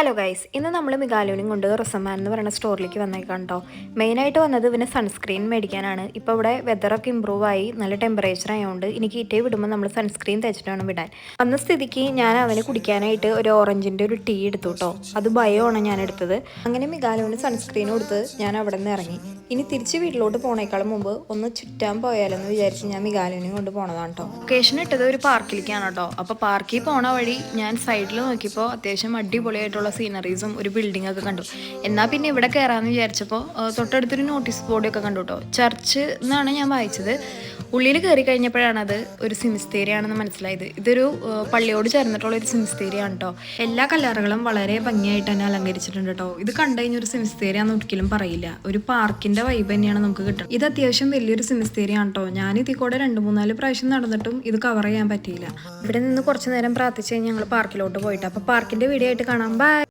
Hello guys ഇന്ന് നമ്മൾ മികാലോനും കൊണ്ട് റസമാൻ എന്ന് പറയുന്ന സ്റ്റോറിലേക്ക് വന്നേക്കാം കേട്ടോ മെയിനായിട്ട് വന്നത് ഇവന് സൺസ്ക്രീൻ മേടിക്കാനാണ്. ഇപ്പോൾ ഇവിടെ വെതറൊക്കെ ഇമ്പ്രൂവ് ആയി നല്ല ടെമ്പറേച്ചർ ആയതുകൊണ്ട് എനിക്ക് ഇറ്റേ വിടുമ്പോൾ നമ്മൾ സൺസ്ക്രീൻ തേച്ചിട്ട് വേണം വിടാൻ. വന്ന സ്ഥിതിക്ക് ഞാൻ അവന് കുടിക്കാനായിട്ട് ഒരു ഓറഞ്ചിന്റെ ഒരു ടീ എടുത്തു കേട്ടോ അത് ഭയമാണ് ഞാൻ എടുത്തത്. അങ്ങനെ മികാലോന് സൺസ്ക്രീൻ കൊടുത്ത് ഞാൻ അവിടെ നിന്ന് ഇറങ്ങി. ഇനി തിരിച്ച് വീട്ടിലോട്ട് പോണേക്കാളും മുമ്പ് ഒന്ന് ചുറ്റാൻ പോയാലെന്ന് വിചാരിച്ച് ഞാൻ മികാലോനെയും കൊണ്ട് പോണതാണ് കേട്ടോ ലൊക്കേഷൻ ഇട്ടത് ഒരു പാർക്കിലേക്കാണ് കേട്ടോ അപ്പോൾ പാർക്കിൽ പോണ വഴി ഞാൻ സൈഡിൽ നോക്കിയപ്പോൾ അത്യാവശ്യം അടിപൊളിയായിട്ടുള്ള സീനറീസും ഒരു ബിൽഡിംഗ് ഒക്കെ കണ്ടു. എന്നാൽ പിന്നെ ഇവിടെ കയറാമെന്ന് വിചാരിച്ചപ്പോൾ തൊട്ടടുത്തൊരു നോട്ടീസ് ബോർഡൊക്കെ കണ്ടു കേട്ടോ ചർച്ച് എന്നാണ് ഞാൻ വായിച്ചത്. ഉള്ളിൽ കയറി കഴിഞ്ഞപ്പോഴാണ് അത് ഒരു സിമിസ്തേരിയാണെന്ന് മനസ്സിലായത്. ഇതൊരു പള്ളിയോട് ചേർന്നിട്ടുള്ള ഒരു സിമിസ്തേരിയാണ് കേട്ടോ എല്ലാ കല്ലറകളും വളരെ ഭംഗിയായിട്ട് തന്നെ അലങ്കരിച്ചിട്ടുണ്ട് കേട്ടോ ഇത് കണ്ടു കഴിഞ്ഞൊരു ഒരു സിമിസ്തേരി ആണെന്ന് ഒരിക്കലും പറയില്ല. ഒരു പാർക്കിന്റെ വൈബ് തന്നെയാണ് നമുക്ക് കിട്ടുന്നത് ഇത് അത്യാവശ്യം വലിയൊരു സിമിസ്തേരിയാണ് കേട്ടോ ഞാൻ ഇതിൽ കൂടെ രണ്ട് മൂന്നാൽ പ്രാവശ്യം നടന്നിട്ടും ഇത് കവർ ചെയ്യാൻ പറ്റിയില്ല. ഇവിടെ നിന്ന് കുറച്ച് നേരം പ്രാർത്ഥിച്ച് കഴിഞ്ഞ് ഞങ്ങൾ പാർക്കിലോട്ട് പോയിട്ട്. അപ്പോൾ പാർക്കിന്റെ വീഡിയോ ആയിട്ട് കാണാം. ബൈ